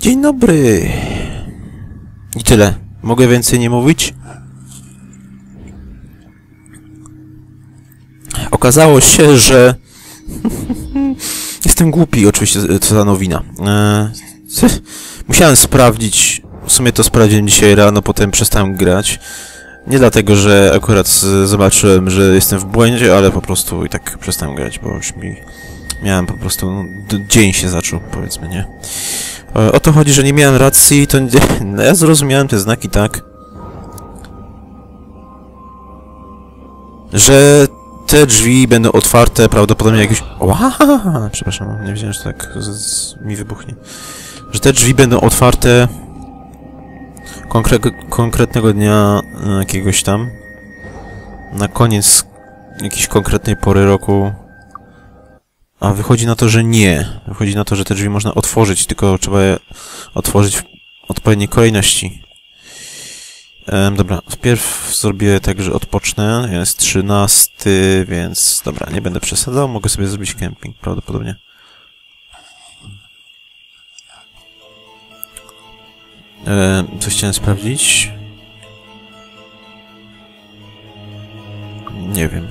Dzień dobry. I tyle. Mogę więcej nie mówić? Okazało się, że... Jestem głupi, oczywiście, co za nowina. Eee, musiałem sprawdzić... W sumie to sprawdziłem dzisiaj rano, potem przestałem grać. Nie dlatego, że akurat zobaczyłem, że jestem w błędzie, ale po prostu i tak przestałem grać, bo już mi... Miałem po prostu... No, dzień się zaczął, powiedzmy, nie? E, o to chodzi, że nie miałem racji, to... No, ja zrozumiałem te znaki tak... Że te drzwi będą otwarte prawdopodobnie jakieś... Ła! Przepraszam, nie wiedziałem, że tak z, z, mi wybuchnie. Że te drzwi będą otwarte konkre konkretnego dnia e, jakiegoś tam. Na koniec jakiejś konkretnej pory roku. A wychodzi na to, że nie. Wychodzi na to, że te drzwi można otworzyć, tylko trzeba je otworzyć w odpowiedniej kolejności. Um, dobra, wpierw zrobię tak, że odpocznę. Jest 13, więc dobra, nie będę przesadzał. Mogę sobie zrobić camping prawdopodobnie. E, coś chciałem sprawdzić. Nie wiem.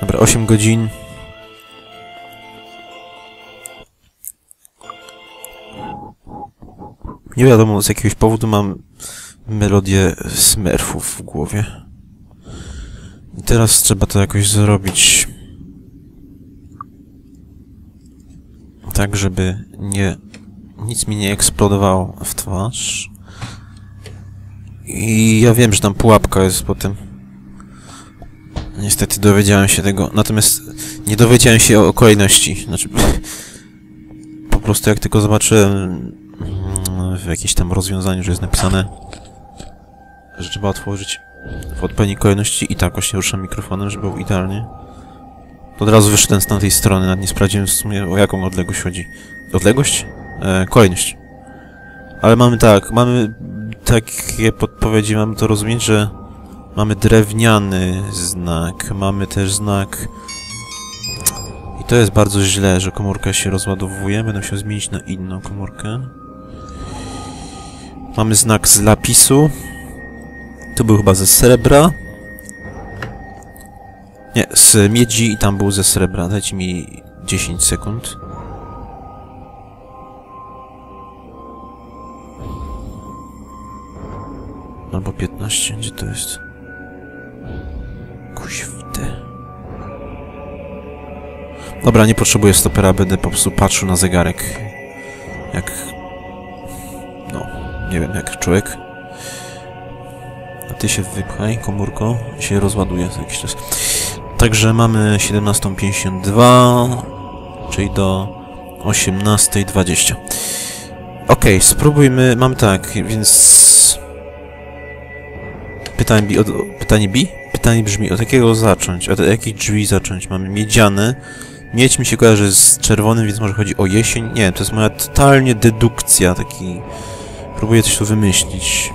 Dobra, 8 godzin. Nie wiadomo, z jakiegoś powodu mam melodię Smurfów w głowie. I teraz trzeba to jakoś zrobić. Tak, żeby nie... Nic mi nie eksplodowało w twarz. I ja wiem, że tam pułapka jest po tym. Niestety dowiedziałem się tego. Natomiast nie dowiedziałem się o kolejności. Znaczy... Po prostu jak tylko zobaczyłem w jakimś tam rozwiązaniu, że jest napisane że trzeba otworzyć w odpowiedniej kolejności i tak właśnie ruszam mikrofonem, żeby było idealnie. To od razu wyszedłem z tamtej strony, nawet nie sprawdziłem w sumie o jaką odległość chodzi. Odległość? E, kolejność. Ale mamy tak, mamy takie podpowiedzi, mamy to rozumieć, że mamy drewniany znak, mamy też znak... I to jest bardzo źle, że komórka się rozładowuje, będę się zmienić na inną komórkę. Mamy znak z lapisu, to był chyba ze srebra. Nie, z miedzi i tam był ze srebra. Dajcie mi 10 sekund. Albo 15, gdzie to jest? Kuźwte. Dobra, nie potrzebuję stopera, będę po prostu patrzył na zegarek. Jak... Nie wiem, jak człowiek. Ty się wypchaj, komórko, się rozładuje za jakiś czas. Także mamy 17.52, czyli do 18.20. Ok, spróbujmy, mam tak, więc... Pytanie B, od, pytanie B? Pytanie brzmi, od jakiego zacząć? Od jakich drzwi zacząć? Mamy miedziane. Miedź mi się kojarzy z czerwonym, więc może chodzi o jesień? Nie, to jest moja totalnie dedukcja, taki... Próbuję coś tu wymyślić.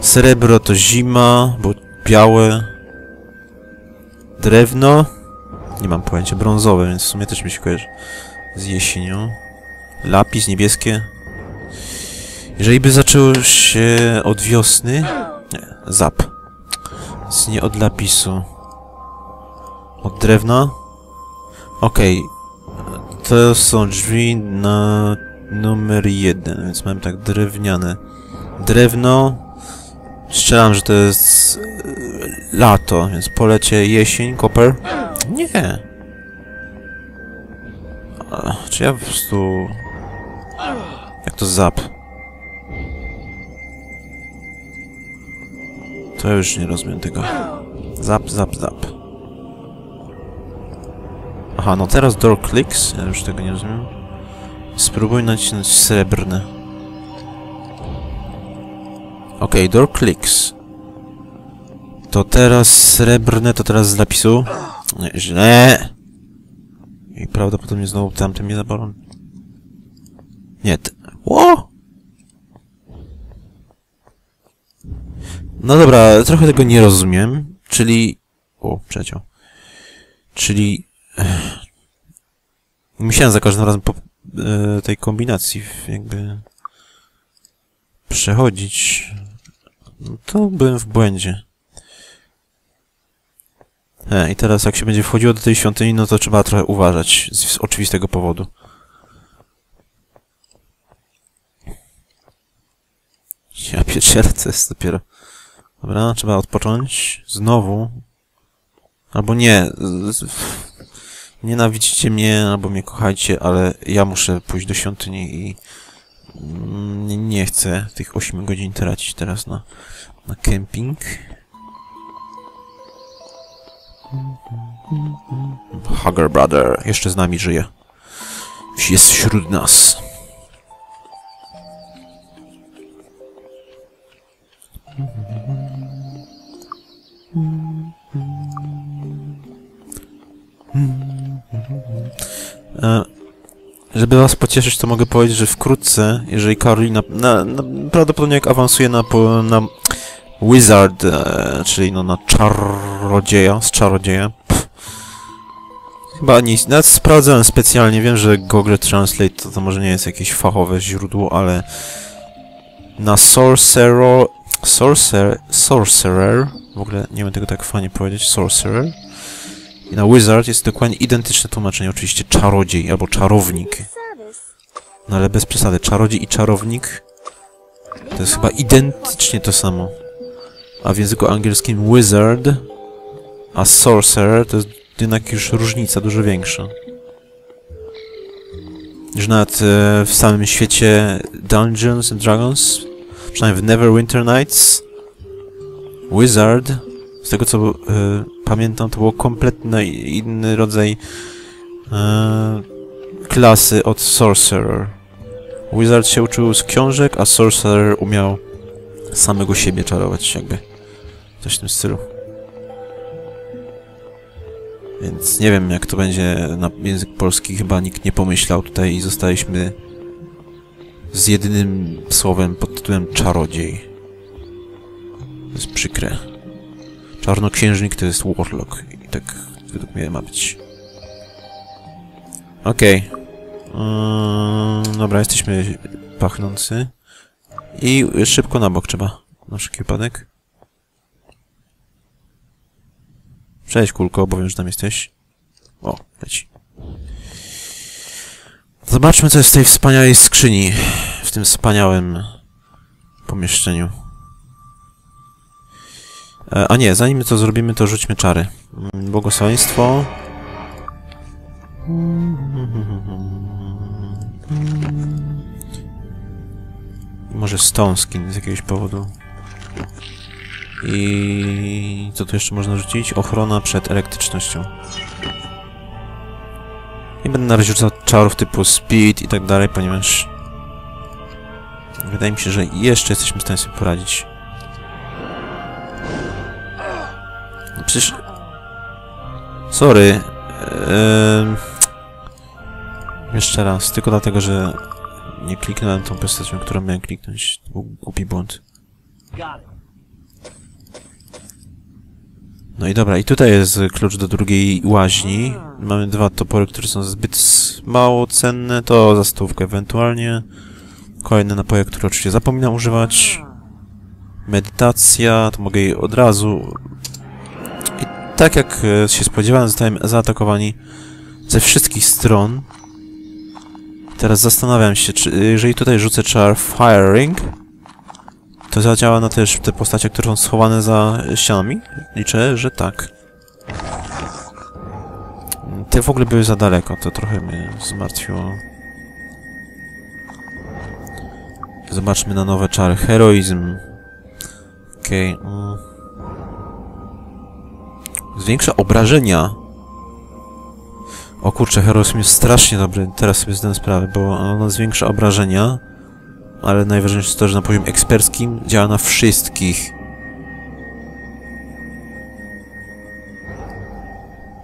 Srebro to zima, bo białe. Drewno. Nie mam pojęcia. Brązowe, więc w sumie też mi się kojarzy z jesienią. Lapis niebieskie. Jeżeli by zaczęło się od wiosny... Nie, zap. Więc nie od lapisu. Od drewna. Okej. Okay. To są drzwi na numer jeden, więc mam tak drewniane. Drewno, Strzelam, że to jest e, lato, więc polecie jesień, koper? Nie. Czy ja po prostu... Jak to zap? To już nie rozumiem tego. Zap, zap, zap. Aha, no teraz door clicks. Ja już tego nie rozumiem. Spróbuj nacisnąć srebrne. Ok, door clicks. To teraz srebrne, to teraz z napisu. Nie, źle. I prawdopodobnie znowu tamten mnie zabolą. Nie, Ło! No dobra, trochę tego nie rozumiem. Czyli... O, przeciął. Czyli... Musiałem za każdym razem e, tej kombinacji jakby przechodzić, to byłem w błędzie. E, I teraz jak się będzie wchodziło do tej świątyni, no to trzeba trochę uważać z, z oczywistego powodu. Ja pierdzielę, to jest dopiero... Dobra, trzeba odpocząć. Znowu. Albo nie. Nienawidzicie mnie, albo mnie kochajcie, ale ja muszę pójść do świątyni i... mm, Nie, chcę tych 8 godzin tracić teraz na, na camping. Hugger Brother jeszcze z nami żyje. Jest wśród nas. E, żeby was pocieszyć, to mogę powiedzieć, że wkrótce, jeżeli Karolina, na, na, prawdopodobnie jak awansuje na, na Wizard, e, czyli no na czarodzieja, z czarodzieja, pff. chyba nic, nawet sprawdzałem specjalnie, wiem, że Google Translate to, to może nie jest jakieś fachowe źródło, ale na Sorcerer, Sorcerer, Sorcerer, w ogóle nie wiem tego tak fajnie powiedzieć, Sorcerer, i na Wizard jest dokładnie identyczne tłumaczenie, oczywiście czarodziej albo czarownik. No ale bez przesady, czarodziej i czarownik to jest chyba identycznie to samo. A w języku angielskim wizard, a sorcerer to jest jednak już różnica dużo większa. Już nawet e, w samym świecie Dungeons and Dragons, przynajmniej w Neverwinter Nights, wizard, z tego co e, pamiętam, to było kompletnie inny rodzaj e, klasy od Sorcerer. Wizard się uczył z książek, a Sorcerer umiał samego siebie czarować, jakby. Coś w tym stylu. Więc nie wiem, jak to będzie na język polski. Chyba nikt nie pomyślał tutaj i zostaliśmy z jedynym słowem pod tytułem czarodziej. To jest przykre. Czarnoksiężnik to jest warlock i tak według mnie ma być. Okej. Yy, dobra, jesteśmy pachnący. I szybko na bok trzeba. Na wszelki wypadek. Cześć, kulko, bo wiem, że tam jesteś. O, leci. Zobaczmy, co jest w tej wspaniałej skrzyni. W tym wspaniałym pomieszczeniu. E, a nie, zanim to zrobimy, to rzućmy czary. Mm, Błogosławieństwo. Może Stone Skin z jakiegoś powodu. I co tu jeszcze można rzucić? Ochrona przed elektrycznością. Nie będę na razie rzucał czarów typu speed i tak dalej, ponieważ wydaje mi się, że jeszcze jesteśmy w stanie sobie poradzić. Przecież... Sorry. Ehm... Jeszcze raz, tylko dlatego, że nie kliknąłem tą postacią, którą miałem kliknąć. Głupi błąd. No i dobra, i tutaj jest klucz do drugiej łaźni. Mamy dwa topory, które są zbyt mało cenne, to za stówkę ewentualnie. Kolejne napoje, które oczywiście zapominam używać. Medytacja, to mogę jej od razu. Tak jak e, się spodziewałem, zostałem zaatakowani ze wszystkich stron. Teraz zastanawiam się, czy jeżeli tutaj rzucę czar Firing, to zadziała na też te postacie, które są schowane za ścianami? Liczę, że tak. Te w ogóle były za daleko, to trochę mnie zmartwiło. Zobaczmy na nowe czary. Heroizm. Okej. Okay. Zwiększa obrażenia. O kurczę, heroizm jest strasznie dobry. Teraz sobie zdałem sprawę, bo ono zwiększa obrażenia. Ale najważniejsze jest to, że na poziomie eksperckim działa na wszystkich.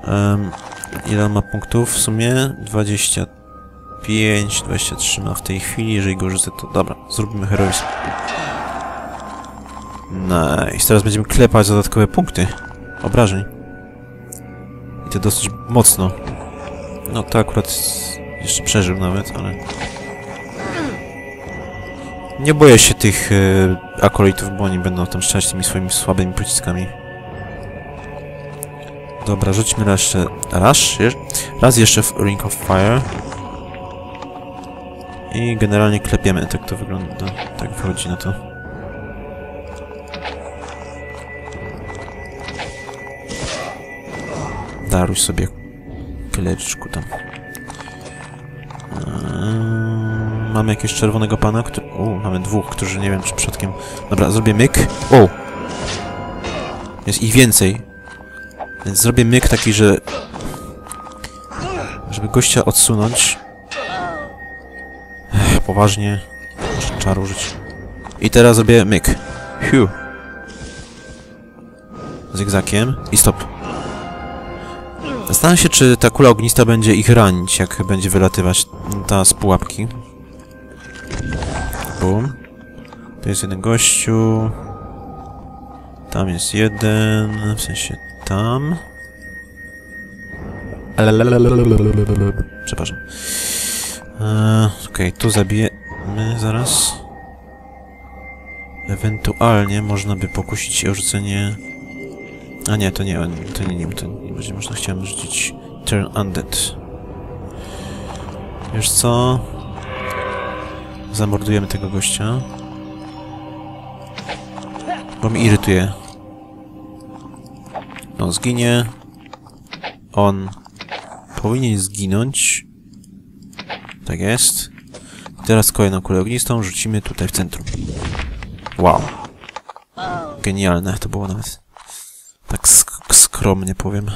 Um, ile ma punktów w sumie? 25, 23 ma w tej chwili. Jeżeli go rzucę, to dobra, zrobimy heroizm. Nice. Teraz będziemy klepać dodatkowe punkty obrażeń. To dosyć mocno. No to akurat Jeszcze przeżył nawet, ale... Nie boję się tych e, akolitów, bo oni będą tam strzelać tymi swoimi słabymi pociskami. Dobra, rzućmy raz jeszcze... Raz, raz jeszcze w Ring of Fire. I generalnie klepiemy, tak to wygląda. Tak wychodzi na to. Daruj sobie kleczku tam. Eee, mamy jakiegoś czerwonego pana, który... U, mamy dwóch, którzy nie wiem czy przypadkiem... Dobra, zrobię myk. O! Jest ich więcej. Więc zrobię myk taki, że... Żeby gościa odsunąć. Ech, poważnie. Muszę czar użyć. I teraz zrobię myk. Hiu. Zygzakiem. I stop. Zastanawiam się, czy ta kula ognista będzie ich ranić, jak będzie wylatywać ta z pułapki. Bum. Tu jest jeden gościu. Tam jest jeden, w sensie tam. Przepraszam. Eee, Okej, okay, tu zabijemy zaraz. Ewentualnie można by pokusić się o rzucenie... A nie, to nie, to nie nim, to nie będzie można. Chciałem rzucić Turn Undead. Wiesz co? Zamordujemy tego gościa. Bo mi irytuje. On zginie. On powinien zginąć. Tak jest. Teraz kolejną kulę ognistą rzucimy tutaj w centrum. Wow. Genialne to było nawet. Sk skromnie powiem.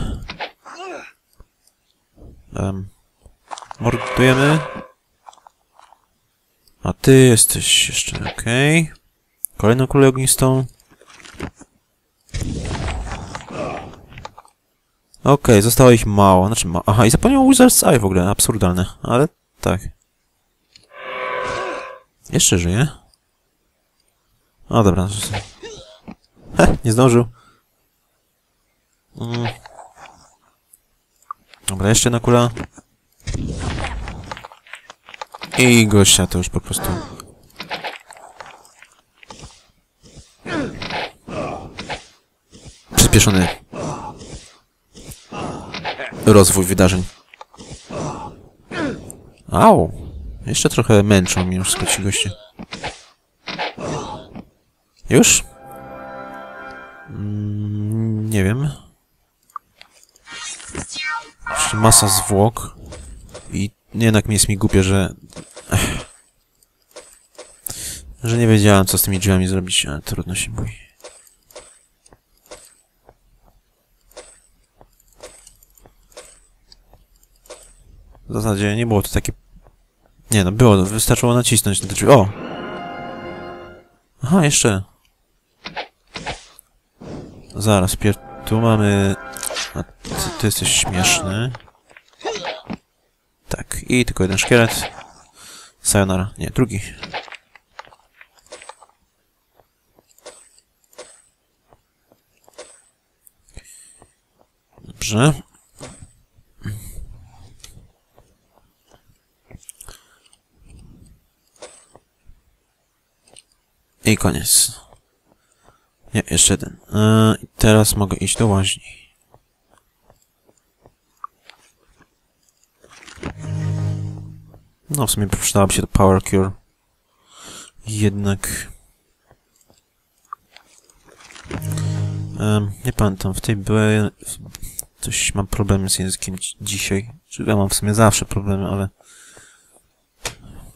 Um, mordujemy. A ty jesteś jeszcze okej. Okay. Kolejną kulę ognistą. Okej, okay, zostało ich mało. Znaczy ma Aha, i zapomniał Wizard's Eye w ogóle. Absurdalne. Ale tak. Jeszcze żyje. O, dobra. Heh, nie zdążył. Mm. Dobra, jeszcze jedna kula. I gościa to już po prostu... Przyspieszony rozwój wydarzeń. Au! Jeszcze trochę męczą mnie już skoci goście. Już? Mm, nie wiem. Jeszcze masa zwłok. I jednak mi jest mi głupie, że... Że nie wiedziałem, co z tymi drzwiami zrobić, ale trudno się mówi. W zasadzie nie było to takie... Nie no, było, wystarczyło nacisnąć na te drzwi. O! Aha, jeszcze. Zaraz, pier... Tu mamy... A ty, ty jesteś śmieszny. Tak, i tylko jeden szkielet. Sayonara. Nie, drugi. Dobrze. I koniec. Nie, jeszcze jeden. Yy, teraz mogę iść do łaźni. No, w sumie przydałaby się to Power Cure. Jednak... Um, nie pamiętam, w tej były... Coś mam problemy z językiem dzisiaj. Ja mam w sumie zawsze problemy, ale...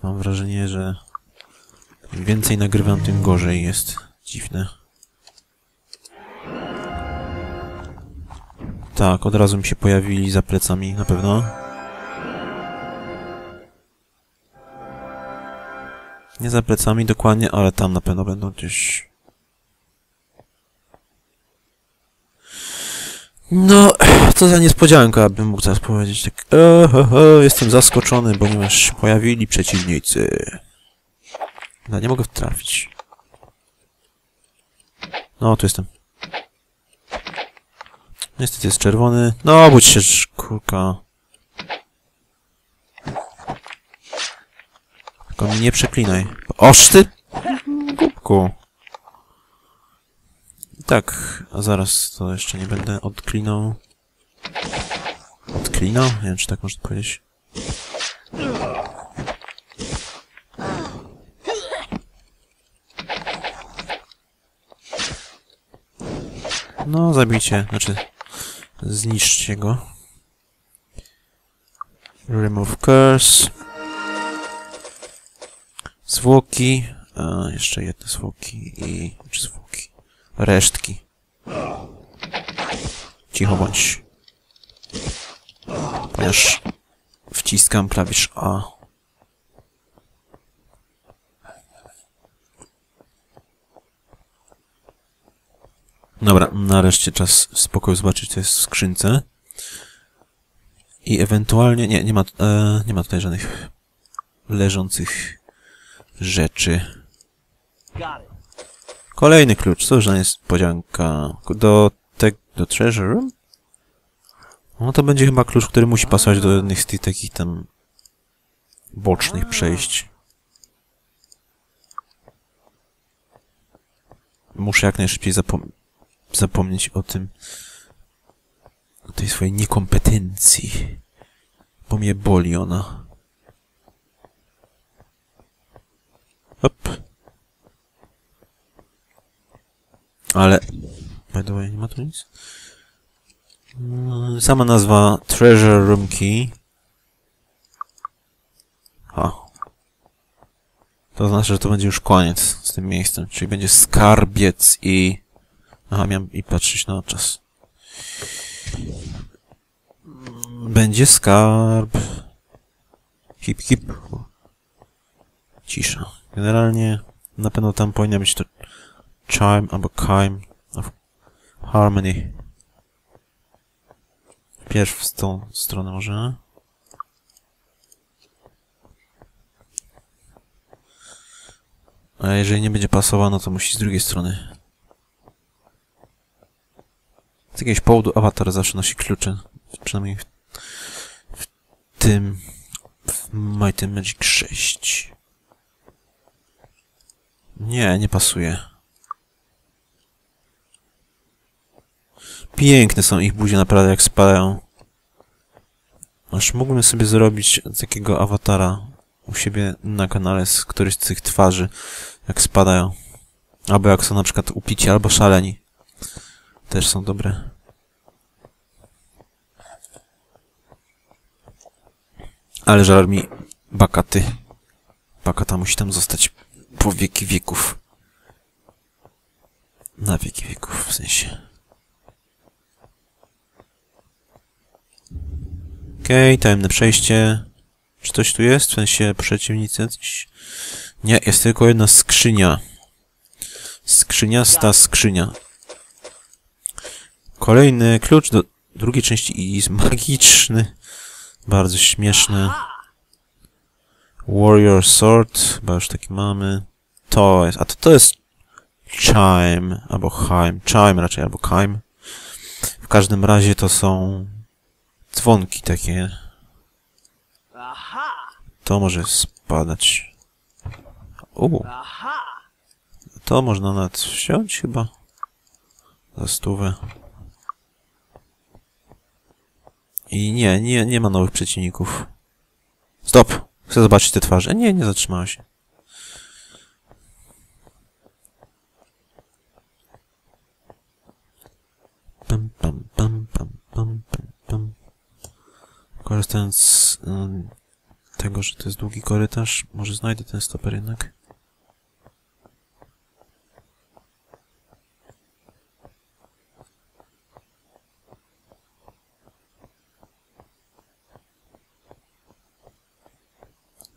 Mam wrażenie, że... Im więcej nagrywam, tym gorzej jest. Dziwne. Tak, od razu mi się pojawili za plecami, na pewno. Nie za plecami dokładnie, ale tam na pewno będą gdzieś... No, co za niespodzianka, abym mógł teraz powiedzieć. Tak, e, he, he, jestem zaskoczony, ponieważ się pojawili przeciwnicy. No, nie mogę trafić. No, tu jestem. Niestety jest czerwony. No, obudź się, kurka. Tylko mi nie przeklinaj. Oż ty! Głupku. Tak, a zaraz to jeszcze nie będę odklinał. Odklinał? Nie wiem, czy tak można powiedzieć. No, zabijcie, znaczy zniszczcie go. Remove curse. Zwłoki. A, jeszcze jedne zwłoki i... czy zwłoki? Resztki. Cicho bądź. Ponieważ wciskam klawisz A. Dobra, nareszcie czas w spokoju zobaczyć, co jest w skrzynce. I ewentualnie... Nie, nie ma, e, nie ma tutaj żadnych leżących rzeczy. Kolejny klucz. Co za niespodzianka. Do te, do treasure room? No to będzie chyba klucz, który musi pasować do jednych z tych takich tam bocznych przejść. Muszę jak najszybciej zapom zapomnieć o tym, o tej swojej niekompetencji, bo mnie boli ona. Ale... By the way, nie ma tu nic? Mm, Sama nazwa Treasure Room Key. A. To znaczy, że to będzie już koniec z tym miejscem, czyli będzie skarbiec i... Aha, miałem i patrzeć na czas. Będzie skarb. Hip, hip. Cisza. Generalnie na pewno tam powinna być to chime albo chime of harmony. Pierw w tą stronę może. A jeżeli nie będzie pasował, no to musi z drugiej strony. Z jakiegoś powodu awatar zawsze nosi klucze. Przynajmniej w, w tym... w Mighty Magic 6. Nie, nie pasuje. Piękne są ich buzie, naprawdę, jak spadają. Aż mógłbym sobie zrobić takiego awatara u siebie na kanale z któryś z tych twarzy, jak spadają. Albo jak są na przykład upici albo szaleni. Też są dobre. Ale żal mi bakaty. Bakata musi tam zostać po wieki wieków. Na wieki wieków, w sensie. Okej, okay, tajemne przejście. Czy coś tu jest? W sensie przeciwnicy? Coś? Nie, jest tylko jedna skrzynia. Skrzyniasta skrzynia. Kolejny klucz do drugiej części i jest magiczny. Bardzo śmieszny. Warrior Sword. Chyba już taki mamy. To jest... A to, to jest... Chime. Albo Chime. Chime raczej, albo Chime. W każdym razie to są... Dzwonki takie. To może spadać. U. To można nawet wziąć chyba. Za stówę. I nie, nie, nie ma nowych przeciwników. Stop! Chcę zobaczyć te twarze. Nie, nie zatrzymała się. Korzystając z y, tego, że to jest długi korytarz, może znajdę ten stoper jednak.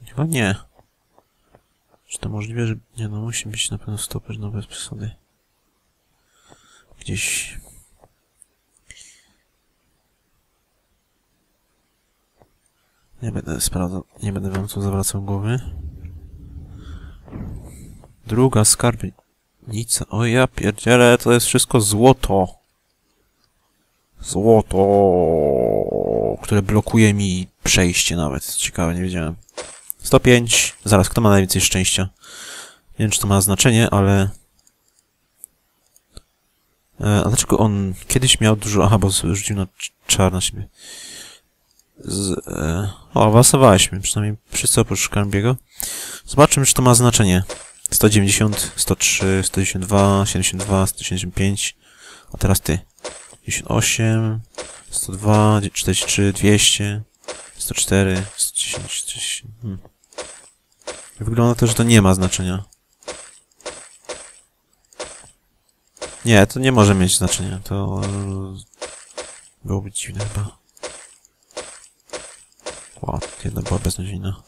Chyba nie. Czy to możliwe, że... Nie no, musi być na pewno stoper, no bez przesady. Gdzieś... Nie będę sprawdzał, nie będę wam tu zawracał głowy. Druga skarbnica. O ja pierdzielę, to jest wszystko złoto. Złoto, które blokuje mi przejście nawet. Ciekawe, nie wiedziałem. 105. Zaraz, kto ma najwięcej szczęścia? Nie wiem, czy to ma znaczenie, ale... E, a dlaczego on kiedyś miał dużo... Aha, bo rzucił na cz- czar na siebie. Z, e, o, awansowaliśmy, przynajmniej wszyscy oprócz Karmbiego. Zobaczymy, czy to ma znaczenie. 190, 103, 192, 72, 175. A teraz ty. 98, 102, 43, 200, 104, 110, 110. Hmm. Wygląda to, że to nie ma znaczenia. Nie, to nie może mieć znaczenia. To e, byłoby dziwne chyba. Wow, jedna była beznadziejna.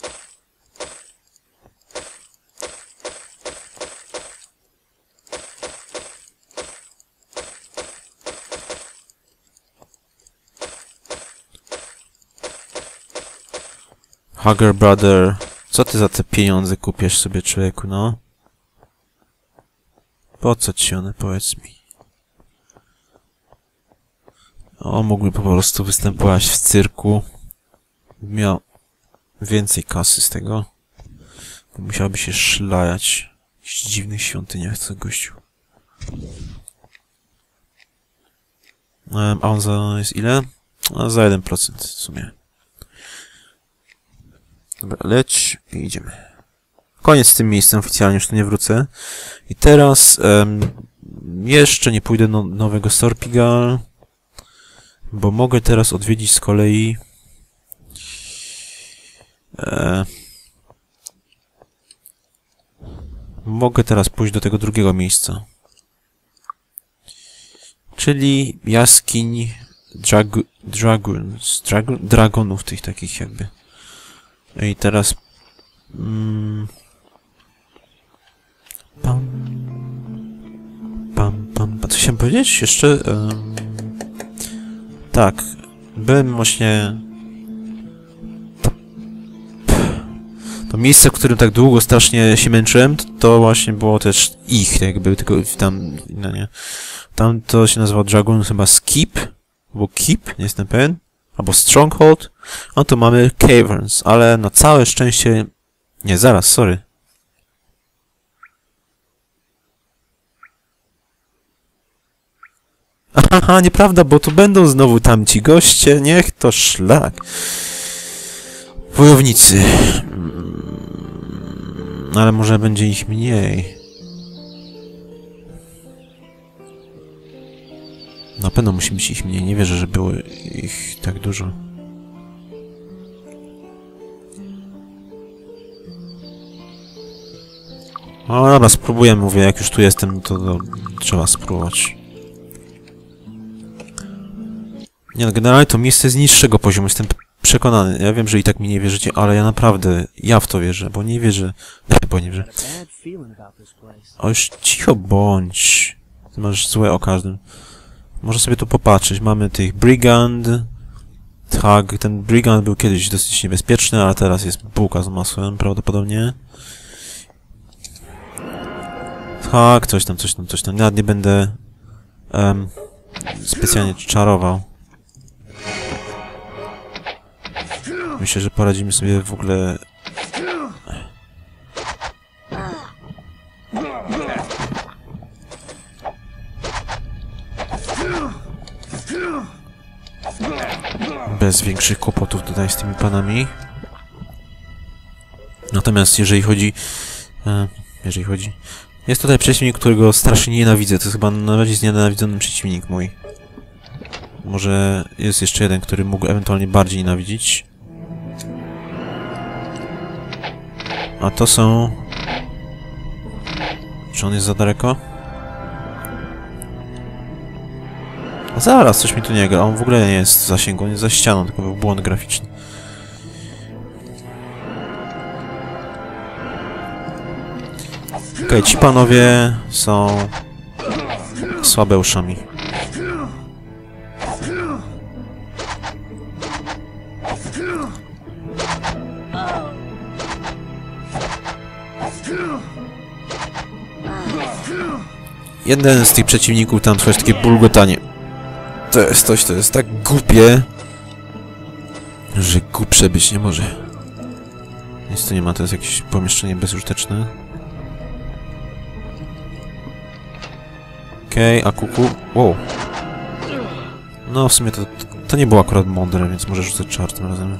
Hugger Brother, co ty za te pieniądze kupiesz sobie, człowieku, no? Po co ci one, powiedz mi? O, mógłby po prostu występować w cyrku. Miał więcej kasy z tego. Musiałby się szlajać w dziwnych świątyniach, co gościu. A on za jest ile? A za 1% w sumie. Dobra, leć i idziemy. Koniec z tym miejscem, oficjalnie już tu nie wrócę. I teraz em, jeszcze nie pójdę do nowego Sorpigal, bo mogę teraz odwiedzić z kolei e, mogę teraz pójść do tego drugiego miejsca. Czyli jaskiń drag, dragoons, drag, dragonów tych takich jakby. I teraz... Mm, pam, pam, pam. Co chciałem powiedzieć? Jeszcze... em, tak. Byłem właśnie... to miejsce, w którym tak długo strasznie się męczyłem, to, to właśnie było też ich, jakby, tylko tam... No nie. Tam to się nazywa Dragon chyba Skip, albo Keep, nie jestem pewien, albo Stronghold. A tu mamy Caverns, ale na całe szczęście... Nie, zaraz, sorry. Aha, nieprawda, bo tu będą znowu tamci goście, niech to szlak. Wojownicy. Mm, Ale może będzie ich mniej. Na pewno musi być ich mniej, nie wierzę, że było ich tak dużo. No dobra, spróbuję, mówię, jak już tu jestem, to, to trzeba spróbować. Nie no, generalnie to miejsce z niższego poziomu, jestem przekonany. Ja wiem, że i tak mi nie wierzycie, ale ja naprawdę, ja w to wierzę, bo nie wierzę, bo nie wierzę. O, cicho bądź. Ty masz złe o każdym. Może sobie tu popatrzeć. Mamy tych Brigand. Tak, ten Brigand był kiedyś dosyć niebezpieczny, ale teraz jest bułka z masłem prawdopodobnie. Tak, coś tam, coś tam, coś tam. Nawet nie będę em, specjalnie czarował. Myślę, że poradzimy sobie w ogóle bez większych kłopotów tutaj z tymi panami. Natomiast jeżeli chodzi... E, jeżeli chodzi... Jest tutaj przeciwnik, którego strasznie nienawidzę. To jest chyba najbardziej znienawidzony przeciwnik mój. Może jest jeszcze jeden, który mógł ewentualnie bardziej nienawidzić. A to są... Czy on jest za daleko? A zaraz, coś mi tu nie gra. On w ogóle nie jest w zasięgu, on jest za ścianą, tylko był błąd graficzny. Okej, ci panowie są słabeuszami. Jeden z tych przeciwników tam tworzy takie bulgotanie. To jest coś, to jest tak głupie, że głupsze być nie może. Nic tu nie ma, to jest jakieś pomieszczenie bezużyteczne. Okej, a kuku... Wow. No, w sumie to, to nie było akurat mądre, więc może rzucać czar tym razem.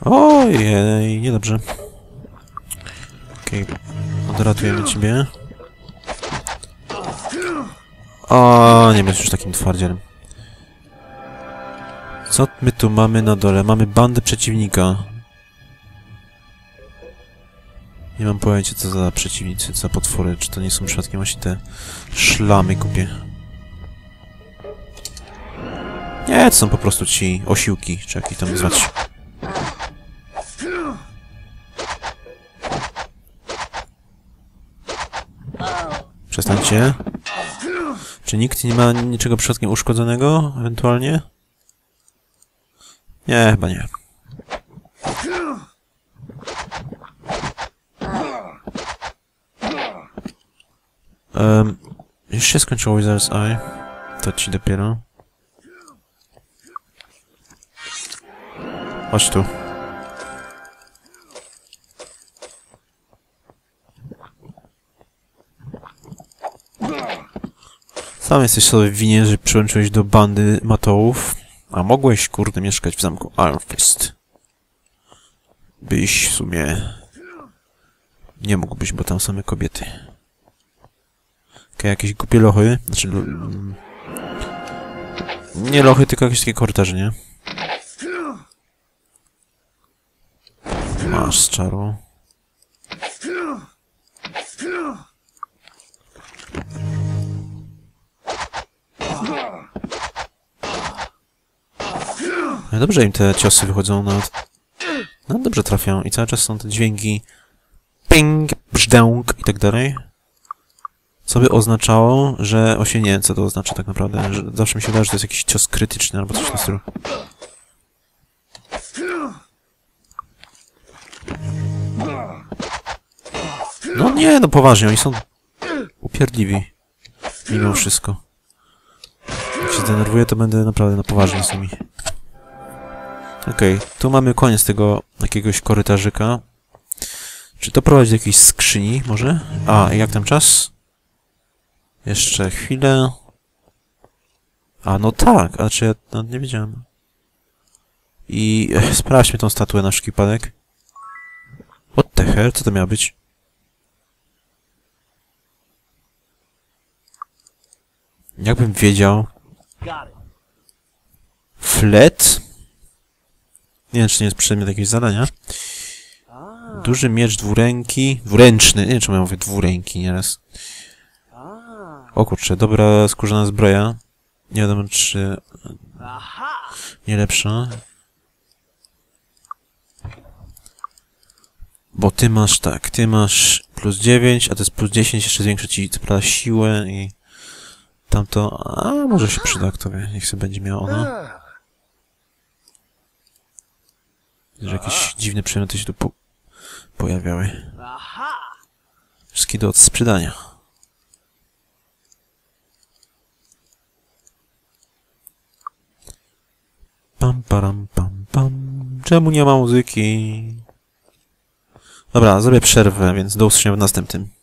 Ojej, niedobrze. Okej, odratujemy ciebie. O, nie będziesz już takim twardzielem. Co my tu mamy na dole? Mamy bandę przeciwnika. Nie mam pojęcia co za przeciwnicy, co za potwory. Czy to nie są przypadkiem właśnie te szlamy kupie? Nie, to są po prostu ci osiłki, czy jak ich tam zwać. Przestańcie. Czy nikt nie ma niczego przypadkiem uszkodzonego, ewentualnie? Nie, chyba nie. Um, już się skończyło Wizard's Eye. To ci dopiero. Chodź tu. Sam jesteś sobie winien, że przyłączyłeś do bandy matołów, a mogłeś, kurde, mieszkać w zamku Iron Fist. Byś w sumie... Nie mógłbyś, bo tam same kobiety. Okej, jakieś głupie lochy, znaczy... mm, Nie lochy, tylko jakieś takie korytarze, nie? Masz czaru. Dobrze im te ciosy wychodzą nawet. No dobrze trafiają i cały czas są te dźwięki ping, brzdęk i tak dalej. Co by oznaczało, że... Osie nie wiem, co to oznacza tak naprawdę. Że zawsze mi się wydaje, że to jest jakiś cios krytyczny albo coś w tym stylu. No nie, no poważnie, oni są upierdliwi. Mimo wszystko. Zdenerwuję, to będę naprawdę na poważnie z nimi. Okej, tu mamy koniec tego jakiegoś korytarzyka. Czy to prowadzi do jakiejś skrzyni, może? A, jak tam czas? Jeszcze chwilę. A, no tak, a czy ja no, nie wiedziałem. I eh, sprawdźmy tą statuę na wszelki wypadek. What the hell? Co to miało być? Jakbym wiedział. Flet? Nie wiem, czy nie jest przedmiot jakiegoś zadania. Duży miecz dwuręki. Dwuręczny. Nie wiem, czemu ja mówię dwuręki nieraz. O kurczę, dobra skórzana zbroja. Nie wiadomo, czy... Nie lepsza. Bo ty masz tak, ty masz plus 9, a to jest plus 10, jeszcze zwiększa ci prawda siłę i tamto, a może się przyda, kto wie, niech sobie będzie miała ona. Że jakieś dziwne przedmioty się tu po pojawiały. Wszystkie do odsprzedania. Pam, param, pam, pam. Czemu nie ma muzyki? Dobra, zrobię przerwę, więc do usłyszenia w następnym.